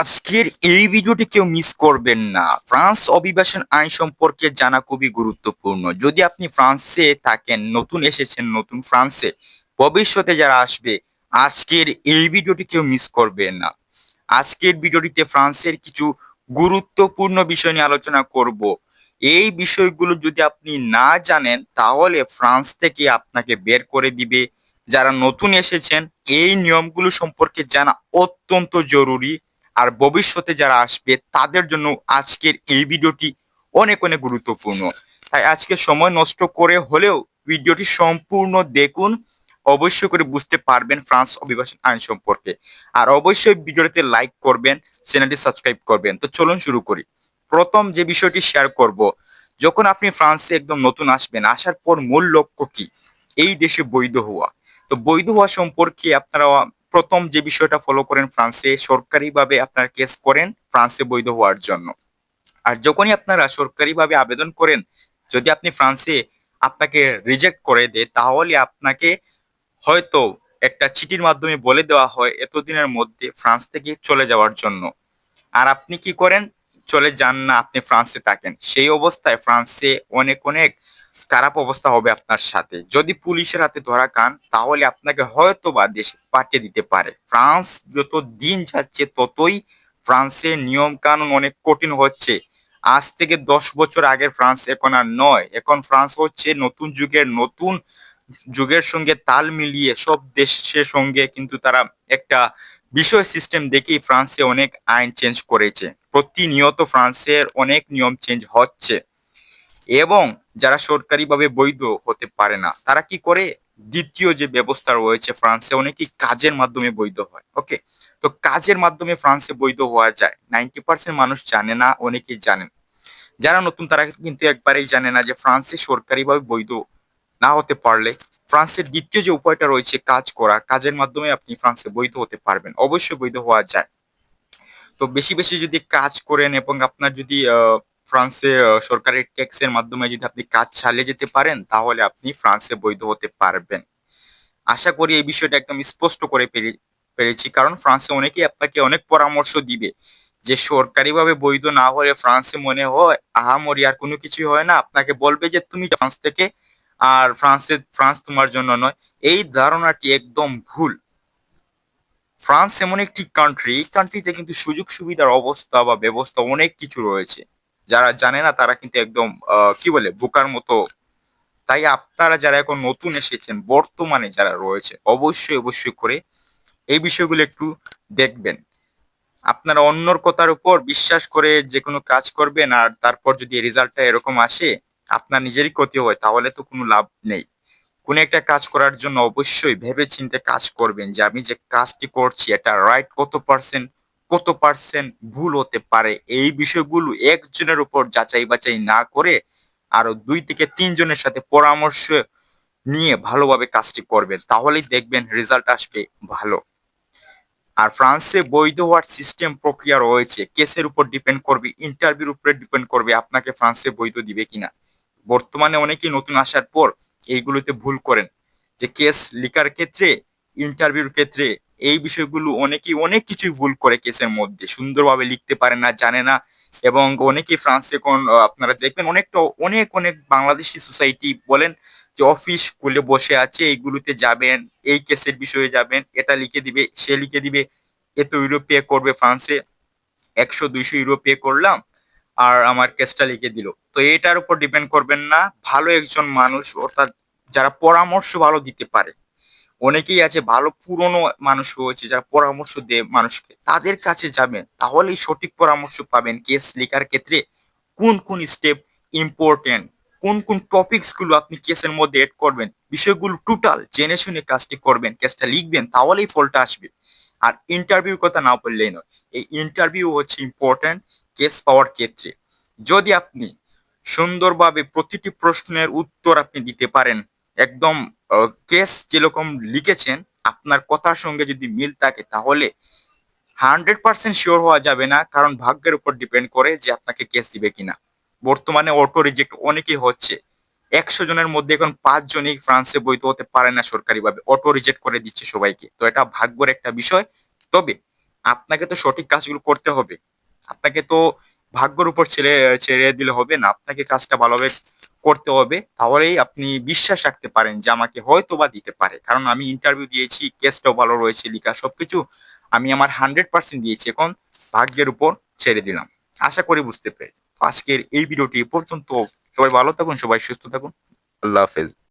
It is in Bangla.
আজকের এই ভিডিওটি কেউ মিস করবেন না। ফ্রান্স অভিবাসন আইন সম্পর্কে জানা খুবই গুরুত্বপূর্ণ। যদি আপনি ফ্রান্সে থাকেন, নতুন এসেছেন, নতুন ফ্রান্সে, ভবিষ্যতে যারা আসবে, আজকের এই ভিডিওটি কেউ মিস করবেন না। আজকের ভিডিওটিতে ফ্রান্সের কিছু গুরুত্বপূর্ণ বিষয় নিয়ে আলোচনা করব। এই বিষয়গুলো যদি আপনি না জানেন, তাহলে ফ্রান্স থেকে আপনাকে বের করে দিবে। যারা নতুন এসেছেন, এই নিয়মগুলো সম্পর্কে জানা অত্যন্ত জরুরি। আর ভবিষ্যতে যারা আসবে, তাদের জন্য আজকের এই ভিডিওটি অনেক অনেক গুরুত্বপূর্ণ। তাই আজকে সময় নষ্ট করে হলেও ভিডিওটি সম্পূর্ণ দেখুন। অবশ্যই করে বুঝতে পারবেন ফ্রান্স অভিবাসন আইন সম্পর্কে। আর অবশ্যই ভিডিওটিতে লাইক করবেন চ্যানেলটি সাবস্ক্রাইব করবেন। তো চলুন শুরু করি। প্রথম যে বিষয়টি শেয়ার করব, যখন আপনি ফ্রান্সে একদম নতুন আসবেন, আসার পর মূল লক্ষ্য কি? এই দেশে বৈধ হওয়া। তো বৈধ হওয়া সম্পর্কে আপনারা প্রথম যে বিষয়টা ফলো করেন ফ্রান্সে, সরকারিভাবে আপনার কেস করেন ফ্রান্সে বৈধ হওয়ার জন্য। আর যখনই আপনারা সরকারিভাবে আবেদন করেন, যদি আপনি ফ্রান্সে আপনাকে রিজেক্ট করে দেয়, তাহলে আপনাকে হয়তো একটা চিঠির মাধ্যমে বলে দেওয়া হয় এতদিনের মধ্যে ফ্রান্স থেকে চলে যাওয়ার জন্য। আর আপনি কি করেন? চলে যান না, আপনি ফ্রান্সে থাকেন। সেই অবস্থায় ফ্রান্সে অনেক অনেক খারাপ অবস্থা হবে আপনার সাথে। যদি পুলিশের হাতে ধরা খান, তাহলে আপনাকে হয়তো বা দেশে পাঠিয়ে দিতে পারে। ফ্রান্স যত দিন যাচ্ছে, ততই ফ্রান্সের নিয়ম কানুন অনেক কঠিন হচ্ছে। আজ থেকে দশ বছর আগের ফ্রান্স, এখন আর নয়। এখন ফ্রান্স হচ্ছে নতুন যুগের নতুন যুগের সঙ্গে তাল মিলিয়ে সব দেশের সঙ্গে কিন্তু তারা একটা বিষয় সিস্টেম দেখেই ফ্রান্সে অনেক আইন চেঞ্জ করেছে। প্রতিনিয়ত ফ্রান্সের অনেক নিয়ম চেঞ্জ হচ্ছে। এবং যারা সরকারিভাবে বৈধ হতে পারে না, তারা কি করে? দ্বিতীয় যে ব্যবস্থা রয়েছে ফ্রান্সে, অনেকেই কাজের মাধ্যমে বৈধ হয় ওকে তো কাজের মাধ্যমে ফ্রান্সে বৈধ হওয়া যায়। নাইনটি পার্সেন্ট মানুষ জানে না, অনেকেই জানেন যারা নতুন, তারা কিন্তু একবারেই জানে না যে ফ্রান্সে সরকারিভাবে বৈধ না হতে পারলে ফ্রান্সের দ্বিতীয় যে উপায়টা রয়েছে কাজ করা, কাজের মাধ্যমে আপনি ফ্রান্সে বৈধ হতে পারবেন, অবশ্যই বৈধ হওয়া যায়। তো বেশি বেশি যদি কাজ করেন এবং আপনার যদি ফ্রান্সে সরকারের ট্যাক্সের মাধ্যমে যদি আপনি কাজ চালিয়ে যেতে পারেন, তাহলে আপনি ফ্রান্সে বৈধ হতে পারবেন। আশা করি এই বিষয়টা একদম স্পষ্ট করে পেরেছি। কারণ ফ্রান্সে অনেকেই আপনাকে অনেক পরামর্শ দিবে যে সরকারিভাবে বৈধ না হলে ফ্রান্সে মনে হয় আহামরি আর কোনো কিছুই হয় না। আপনাকে বলবে যে তুমি ফ্রান্স থেকে আর ফ্রান্সে, ফ্রান্স তোমার জন্য নয়। এই ধারণাটি একদম ভুল। ফ্রান্স এমন একটি কান্ট্রি এই কান্ট্রিতে কিন্তু সুযোগ সুবিধার অবস্থা বা ব্যবস্থা অনেক কিছু রয়েছে। যারা জানে না, তারা কিন্তু একদম কি বলে, বোকার মতো। তাই আপনারা যারা এখন নতুন এসেছেন, বর্তমানে যারা রয়েছে, অবশ্যই অবশ্যই করে এই বিষয়গুলো একটু দেখবেন। আপনারা অন্যর কথার উপর বিশ্বাস করে যে কোনো কাজ করবেন আর তারপর যদি রেজাল্টটা এরকম আসে, আপনার নিজেরই ক্ষতি হয়, তাহলে তো কোনো লাভ নেই। কোনো একটা কাজ করার জন্য অবশ্যই ভেবে চিনতে কাজ করবেন যে আমি যে কাজটি করছি, এটা রাইট কত পার্সেন্ট কত পার্সেন্ট ভুল হতে পারে? এই বিষয়গুলো একজনের উপর যাচাই বাছাই না করে আরও দুই থেকে তিনজনের সাথে পরামর্শ নিয়ে ভালোভাবে কাজটি করবেন। তাহলেই দেখবেন রেজাল্ট আসবে ভালো। আর ফ্রান্সে বৈধ হওয়ার সিস্টেম প্রক্রিয়া রয়েছে। কেসের উপর ডিপেন্ড করবে ইন্টারভিউর উপরে ডিপেন্ড করবে আপনাকে ফ্রান্সে বৈধ দিবে কিনা। বর্তমানে অনেকেই নতুন আসার পর এইগুলোতে ভুল করেন। যে কেস লিখার ক্ষেত্রে ইন্টারভিউর ক্ষেত্রে এই বিষয়গুলো অনেকেই অনেক কিছুই ভুল করে কেসের মধ্যে, সুন্দরভাবে লিখতে পারে না, জানে না এবং অনেকেই ফ্রান্সে কোন আপনারা দেখবেন অনেকটা, অনেক অনেক বাংলাদেশি সোসাইটি বলেন যে অফিস খুলে বসে আছে, এইগুলোতে যাবেন, এই কেসের বিষয়ে যাবেন, এটা লিখে দিবে, সে লিখে দিবে এত ইউরো পে করবে ফ্রান্সে, একশো, দুইশো ইউরো পে করলাম আর আমার কেসটা লিখে দিল। তো এটার উপর ডিপেন্ড করবেন না, ভালো একজন মানুষ অর্থাৎ যারা পরামর্শ ভালো দিতে পারে অনেকেই আছে ভালো পুরনো মানুষ রয়েছে যারা পরামর্শ দেয় মানুষকে। তাদের কাছে যাবেন, তাহলেই সঠিক পরামর্শ পাবেন কেস লেখার ক্ষেত্রে কোন কোন স্টেপ ইম্পর্টেন্ট কোন কোন টপিকসগুলো আপনি কেসের মধ্যে এড করবেন, বিষয়গুলো টোটাল জেনে শুনে কাজটি করবেন কেসটা লিখবেন, তাহলেই ফলটা আসবে। আর ইন্টারভিউ কথা না বললেই নয়, এই ইন্টারভিউ হচ্ছে ইম্পর্টেন্ট কেস পাওয়ার ক্ষেত্রে। যদি আপনি সুন্দরভাবে প্রতিটি প্রশ্নের উত্তর আপনি দিতে পারেন একদম কেস যেরকম লিখেছেন, আপনার কথার সঙ্গে যদি মিল থাকে, তাহলে হান্ড্রেড পার্সেন্ট শিওর হওয়া যাবে না, কারণ ভাগ্যের উপর ডিপেন্ড করে যে আপনাকে কেস দিবে কিনা। বর্তমানে অটো রিজেক্ট অনেকেই হচ্ছে। একশো জনের মধ্যে এখন পাঁচ জনই ফ্রান্সে বৈধ হতে পারে না সরকারিভাবে। অটো রিজেক্ট করে দিচ্ছে সবাইকে। তো এটা ভাগ্যের একটা বিষয়। তবে আপনাকে তো সঠিক কাজগুলো করতে হবে। আপনাকে তো ভাগ্যের উপর ছেড়ে ছেড়ে দিলে হবে না। আপনাকে কাজটা ভালোভাবে করতে হবে, তাহলেই আপনি বিশ্বাস রাখতে পারেন যে আমাকে হয়তো বা দিতে পারে। কারণ আমি ইন্টারভিউ দিয়েছি কেসটাও ভালো রয়েছে লিখা সবকিছু আমি আমার হান্ড্রেড পার্সেন্ট দিয়েছি, এখন ভাগ্যের উপর ছেড়ে দিলাম। আশা করি বুঝতে পেরেছি আজকের এই ভিডিওটি পর্যন্ত। সবাই ভালো থাকুন, সবাই সুস্থ থাকুন। আল্লাহ হাফেজ।